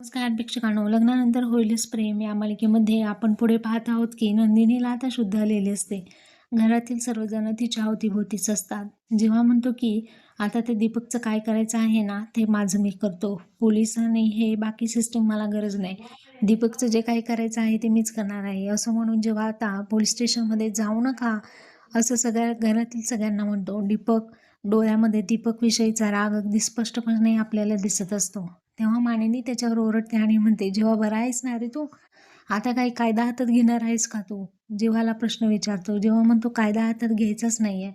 नमस्कार प्रेक्षकांनो. लग्नानंतर होईलच प्रेम. या मालिकेमध्ये आपण पुढे पाहत आहोत की नंदिनीला आता शुद्ध आलेली असते. घरातील सर्वजण तिच्या अवतीभोवतीच असतात. जेव्हा म्हणतो की आता ते दीपकचं काय करायचं आहे ना ते माझं मी करतो. पोलिसांनी हे बाकी सिस्टीम मला गरज नाही. दीपकचं जे काही करायचं आहे ते मीच करणार आहे. असं म्हणून जेव्हा आता पोलीस स्टेशनमध्ये जाऊ नका असं सगळ्या घरातील सगळ्यांना म्हणतो. दीपक डोळ्यामध्ये दीपकविषयीचा राग अगदी स्पष्टपणे आपल्याला दिसत असतो. तेव्हा मानिनी त्याच्यावर ओरडते आणि म्हणते जेव्हा बरा आहेस ना रे तू? आता काही कायदा हातात घेणार आहेस का तू? जेव्हाला प्रश्न विचारतो. जेव्हा म्हणतो कायदा हातात घ्यायचाच नाही आहे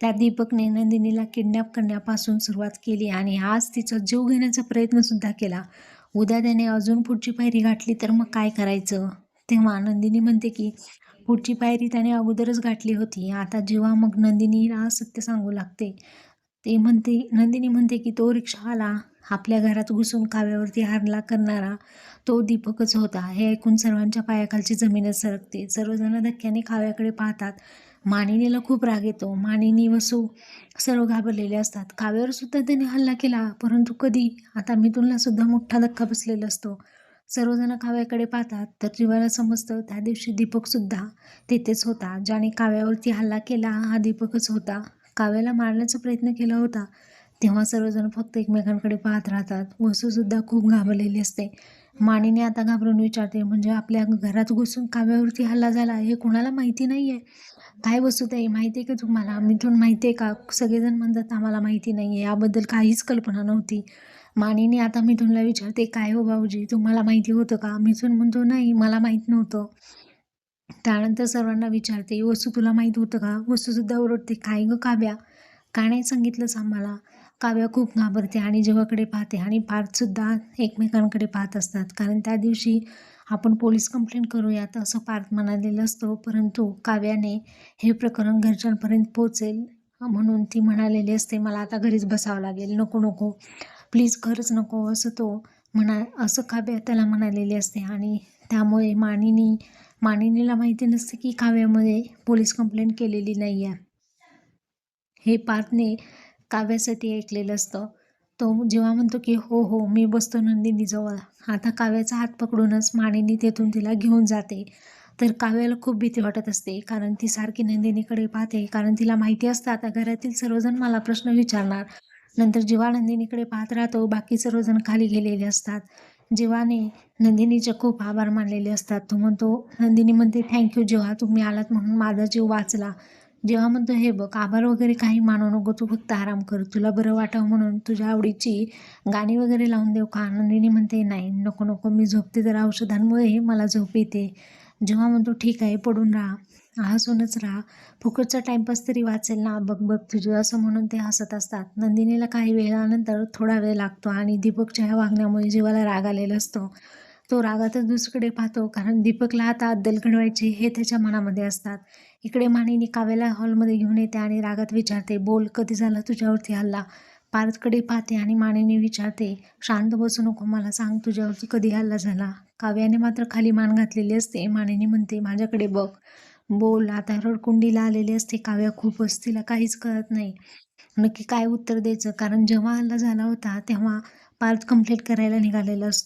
त्या दीपकने नंदिनीला किडनॅप करण्यापासून सुरुवात केली आणि आज तिचा जीव घेण्याचा प्रयत्नसुद्धा केला. उद्या त्याने अजून पुढची पायरी गाठली तर मग काय करायचं? तेव्हा नंदिनी म्हणते की पुढची पायरी त्याने अगोदरच गाठली होती. आता जेव्हा मग नंदिनीला सत्य सांगू लागते ते म्हणते नंदिनी म्हणते की तो रिक्षावाला आपल्या घरात घुसून काव्यावरती हारला करणारा तो दीपकच होता. हे ऐकून सर्वांच्या पायाखालची जमीनच सरकते. सर्वजण धक्क्याने काव्याकडे पाहतात. मानिनीला खूप राग येतो. मानिनी वसू सर्व घाबरलेले असतात. काव्यावर सुद्धा त्याने हल्ला केला परंतु कधी? आता मिथुनला सुद्धा मोठा धक्का बसलेला असतो. सर्वजण काव्याकडे पाहतात तर जीवाला समजतं त्या दिवशी दीपकसुद्धा तिथेच होता ज्याने काव्यावरती हल्ला केला हा दीपकच होता. काव्याला मारण्याचा प्रयत्न केला होता तेव्हा सर्वजण फक्त एकमेकांकडे पाहत राहतात. वसूसुद्धा खूप घाबरलेली असते. माणीने आता घाबरून विचारते म्हणजे आपल्या घरात घुसून काव्यावरती हल्ला झाला हे कोणाला माहिती नाही आहे काय वसूताई माहिती आहे का तुम्हाला? मिथून माहिती आहे का? सगळेजण म्हणतात आम्हाला माहिती नाही आहे याबद्दल काहीच कल्पना नव्हती. माणीने आता मिथुनला विचारते काय हो भाऊजी? तुम्हाला माहिती होतं का? मिथून म्हणतो नाही मला माहीत नव्हतं. त्यानंतर सर्वांना विचारते वसू तुला माहीत होतं का? वसूसुद्धा ओरडते. काय गं काव्या? का नाही सांगितलंच आम्हाला? काव्या खूप घाबरते आणि जेव्हाकडे पाहते आणि पार्थसुद्धा एकमेकांकडे पाहत असतात. कारण त्या दिवशी आपण पोलीस कंप्लेंट करूयात असं पार्थ म्हणालेलं असतो. परंतु काव्याने हे प्रकरण घरच्यांपर्यंत पोचेल म्हणून ती म्हणालेली असते मला आता घरीच बसावं लागेल. नको नको. प्लीज खरंच नको असं तो म्हणा असं काव्या त्याला म्हणालेली असते. आणि त्यामुळे मानिनी मानिनीला माहिती नसते की काव्यामध्ये पोलीस कंप्लेंट केलेली नाही आहे हे पार्थने काव्यासाठी ऐकलेलं असतं. तो जेव्हा म्हणतो की हो हो मी बसतो नंदिनीजवळ आता काव्याचा हात पकडूनच मानिनी तेथून तिला घेऊन जाते. तर काव्याला खूप भीती वाटत असते कारण ती सारखी नंदिनीकडे पाहते. कारण तिला माहिती असतं आता घरातील सर्वजण मला प्रश्न विचारणार. नंतर जिवा नंदिनीकडे पाहत राहतो बाकी सर्वजण खाली गेलेले असतात. जीवाने नंदिनीचे खूप आभार मानलेले असतात तो म्हणतो नंदिनी म्हणते थँक्यू जेव्हा तुम्ही आलात म्हणून माझा जीव वाचला. जेव्हा म्हणतो हे बघ आभार वगैरे काही मानू नको तू फक्त आराम कर. तुला बरं वाटावं म्हणून तुझ्या आवडीची गाणी वगैरे लावून देऊ का? नंदिनी म्हणते नाही नको नको. मी झोपते तर औषधांमुळे मला झोप येते. जेव्हा म्हणतो ठीक आहे पडून राहा. हसूनच राहा. फुकटचा टाईमपास तरी वाचेल ना. बघ बघ तुझं असं म्हणून ते हसत असतात. नंदिनीला काही वेळानंतर थोडा वेळ लागतो आणि दीपकच्या ह्या वागण्यामुळे जीवाला राग आलेला असतो. तो रागातच दुसरीकडे पाहतो कारण दीपकला आता अद्दल घडवायची हे त्याच्या मनामध्ये असतात. इकडे माणिनी काव्याला हॉलमध्ये घेऊन येते आणि रागात विचारते बोल कधी झाला तुझ्यावरती हल्ला? पार्थकडे पाहते आणि मानिनी विचारते शांत बसू नको मला सांग तुझ्यावरती कधी हल्ला झाला? काव्याने मात्र खाली मान घातलेली असते. मानिनी म्हणते माझ्याकडे बघ. बोल आता रडकुंडीला आलेली असते काव्या खूपच तिला काहीच कळत नाही. नक्की काय उत्तर द्यायचं? कारण जेव्हा हल्ला झाला होता तेव्हा पार्थ कंप्लीट करायला निघालेला असतो.